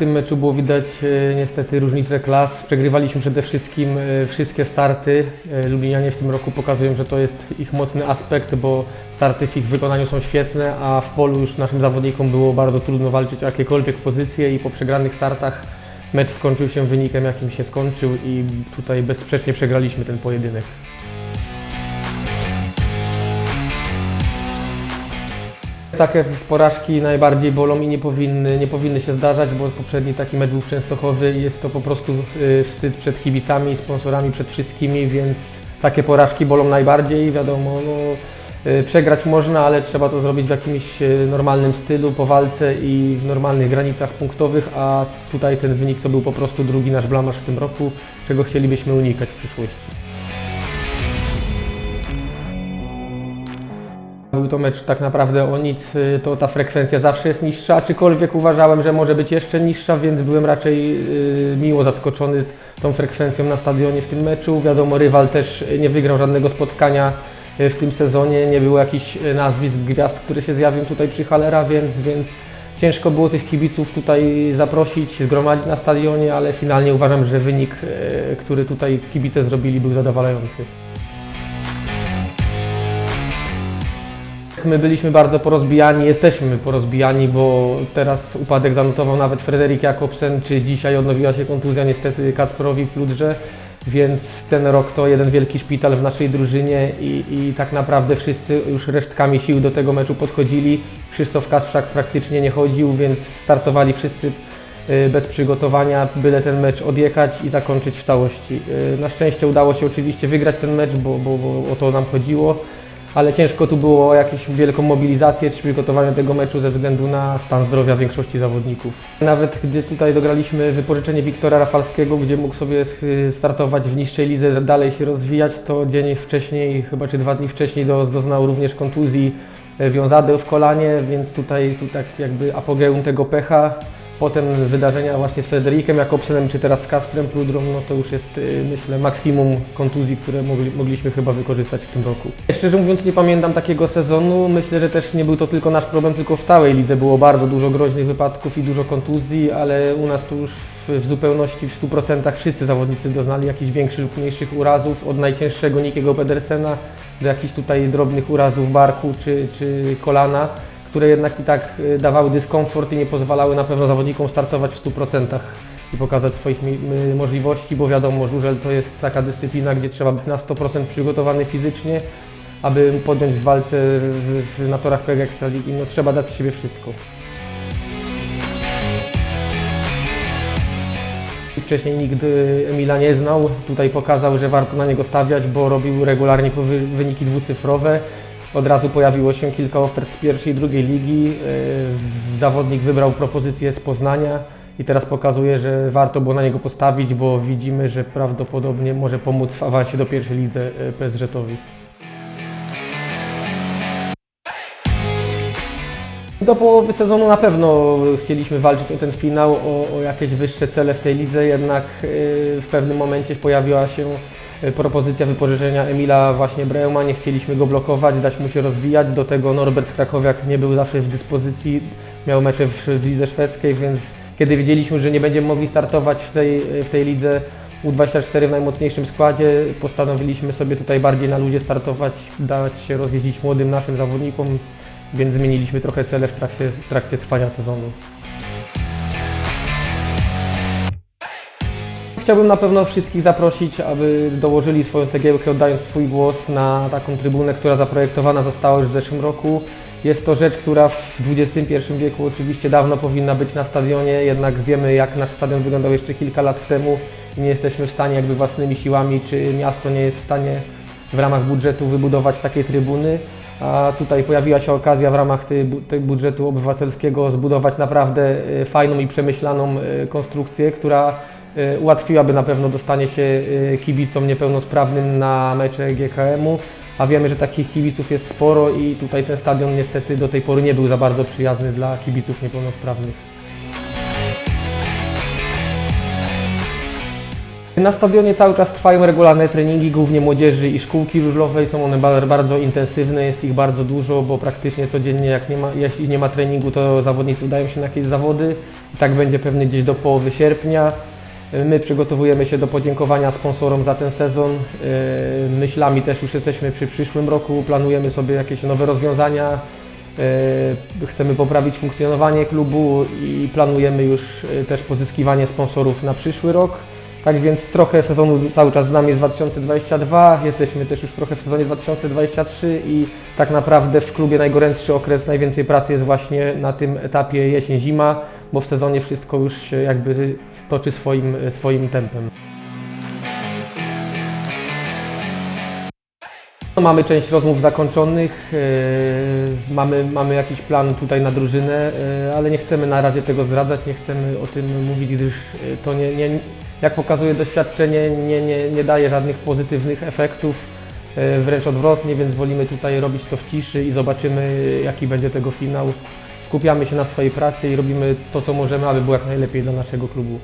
tym meczu było widać e, niestety różnicę klas. Przegrywaliśmy przede wszystkim e, wszystkie starty. E, Lublinianie w tym roku pokazują, że to jest ich mocny aspekt, bo starty w ich wykonaniu są świetne, a w polu już naszym zawodnikom było bardzo trudno walczyć o jakiekolwiek pozycje i po przegranych startach mecz skończył się wynikiem, jakim się skończył i tutaj bezsprzecznie przegraliśmy ten pojedynek. Takie porażki najbardziej bolą i nie powinny, nie powinny się zdarzać, bo poprzedni taki mecz był Częstochowy i jest to po prostu y, wstyd przed kibicami, sponsorami, przed wszystkimi, więc takie porażki bolą najbardziej. Wiadomo, no, y, przegrać można, ale trzeba to zrobić w jakimś y, normalnym stylu, po walce i w normalnych granicach punktowych, a tutaj ten wynik to był po prostu drugi nasz blamasz w tym roku, czego chcielibyśmy unikać w przyszłości. To mecz tak naprawdę o nic, y, to ta frekwencja zawsze jest niższa, aczkolwiek uważałem, że może być jeszcze niższa, więc byłem raczej y, miło zaskoczony tą frekwencją na stadionie w tym meczu. Wiadomo, rywal też nie wygrał żadnego spotkania y, w tym sezonie, nie było jakichś nazwisk gwiazd, które się zjawią tutaj przy Halera, więc, więc ciężko było tych kibiców tutaj zaprosić, zgromadzić na stadionie, ale finalnie uważam, że wynik, który tutaj kibice zrobili był zadowalający. My byliśmy bardzo porozbijani, jesteśmy porozbijani, bo teraz upadek zanotował nawet Frederik Jakobsen, czy dzisiaj odnowiła się kontuzja niestety Kacperowi Pludrze, więc ten rok to jeden wielki szpital w naszej drużynie i, i tak naprawdę wszyscy już resztkami sił do tego meczu podchodzili. Krzysztof Kasprzak praktycznie nie chodził, więc startowali wszyscy y, bez przygotowania, byle ten mecz odjechać i zakończyć w całości. Y, Na szczęście udało się oczywiście wygrać ten mecz, bo, bo, bo o to nam chodziło ale ciężko tu było jakąś wielką mobilizację czy przygotowanie tego meczu ze względu na stan zdrowia większości zawodników. Nawet gdy tutaj dograliśmy wypożyczenie Wiktora Rafalskiego, gdzie mógł sobie startować w niższej lidze, dalej się rozwijać, to dzień wcześniej, chyba czy dwa dni wcześniej do, doznał również kontuzji e, wiązadeł w kolanie, więc tutaj, tu tak jakby apogeum tego pecha. Potem wydarzenia właśnie z Frederikiem Jakobsenem, czy teraz z Kasprem Pludrą, no to już jest y, myślę maksimum kontuzji, które mogli, mogliśmy chyba wykorzystać w tym roku. Szczerze mówiąc nie pamiętam takiego sezonu, myślę, że też nie był to tylko nasz problem, tylko w całej lidze było bardzo dużo groźnych wypadków i dużo kontuzji, ale u nas tu już w zupełności, w 100% wszyscy zawodnicy doznali jakichś większych lub mniejszych urazów, od najcięższego Nikiego Pedersena do jakichś tutaj drobnych urazów barku czy, czy kolana które jednak i tak y, dawały dyskomfort i nie pozwalały na pewno zawodnikom startować w 100% i pokazać swoich możliwości, bo wiadomo, żużel to jest taka dyscyplina, gdzie trzeba być na 100% przygotowany fizycznie, aby podjąć w walce w, na torach Ekstraligi, no trzeba dać z siebie wszystko. Wcześniej nigdy Emila nie znał. Tutaj pokazał, że warto na niego stawiać, bo robił regularnie wyniki dwucyfrowe. Od razu pojawiło się kilka ofert z pierwszej i drugiej ligi. Yy, Zawodnik wybrał propozycję z Poznania i teraz pokazuje, że warto było na niego postawić, bo widzimy, że prawdopodobnie może pomóc w awansie do pierwszej lidze yy, PSŻ-owi. Do połowy sezonu na pewno chcieliśmy walczyć o ten finał, o, o jakieś wyższe cele w tej lidze, jednak yy, w pewnym momencie pojawiła się propozycja wypożyczenia Emila właśnie Breuma, nie chcieliśmy go blokować, dać mu się rozwijać, do tego Norbert Krakowiak nie był zawsze w dyspozycji, miał mecze w, w lidze szwedzkiej, więc kiedy wiedzieliśmy, że nie będziemy mogli startować w tej, w tej lidze U24 w najmocniejszym składzie, postanowiliśmy sobie tutaj bardziej na ludzie startować, dać się rozjeździć młodym naszym zawodnikom, więc zmieniliśmy trochę cele w trakcie, w trakcie trwania sezonu. Chciałbym na pewno wszystkich zaprosić, aby dołożyli swoją cegiełkę, oddając swój głos na taką trybunę, która zaprojektowana została już w zeszłym roku. Jest to rzecz, która w XXI wieku oczywiście dawno powinna być na stadionie, jednak wiemy jak nasz stadion wyglądał jeszcze kilka lat temu i nie jesteśmy w stanie jakby własnymi siłami, czy miasto nie jest w stanie w ramach budżetu wybudować takiej trybuny. A tutaj pojawiła się okazja w ramach tej budżetu obywatelskiego zbudować naprawdę e, fajną i przemyślaną e, konstrukcję, która ułatwiłaby na pewno dostanie się e, kibicom niepełnosprawnym na mecze GKM-u. A wiemy, że takich kibiców jest sporo i tutaj ten stadion niestety do tej pory nie był za bardzo przyjazny dla kibiców niepełnosprawnych. Na stadionie cały czas trwają regularne treningi, głównie młodzieży i szkółki żużlowej. Są one ba- bardzo intensywne, jest ich bardzo dużo, bo praktycznie codziennie, jak nie ma, jeśli nie ma treningu, to zawodnicy udają się na jakieś zawody. I tak będzie pewnie gdzieś do połowy sierpnia. My przygotowujemy się do podziękowania sponsorom za ten sezon. Yy, Myślami też już jesteśmy przy przyszłym roku, planujemy sobie jakieś nowe rozwiązania. Yy, Chcemy poprawić funkcjonowanie klubu i planujemy już yy, też pozyskiwanie sponsorów na przyszły rok. Tak więc trochę sezonu cały czas z nami jest 2022, jesteśmy też już trochę w sezonie 2023 i tak naprawdę w klubie najgorętszy okres, najwięcej pracy jest właśnie na tym etapie jesień-zima, bo w sezonie wszystko już się jakby toczy swoim, swoim tempem. No, Mamy część rozmów zakończonych, e, mamy, mamy jakiś plan tutaj na drużynę, e, ale nie chcemy na razie tego zdradzać, nie chcemy o tym mówić, gdyż e, to nie, nie, jak pokazuje doświadczenie, nie, nie, nie daje żadnych pozytywnych efektów, e, wręcz odwrotnie, więc wolimy tutaj robić to w ciszy i zobaczymy jaki będzie tego finał. Skupiamy się na swojej pracy i robimy to, co możemy, aby było jak najlepiej dla naszego klubu.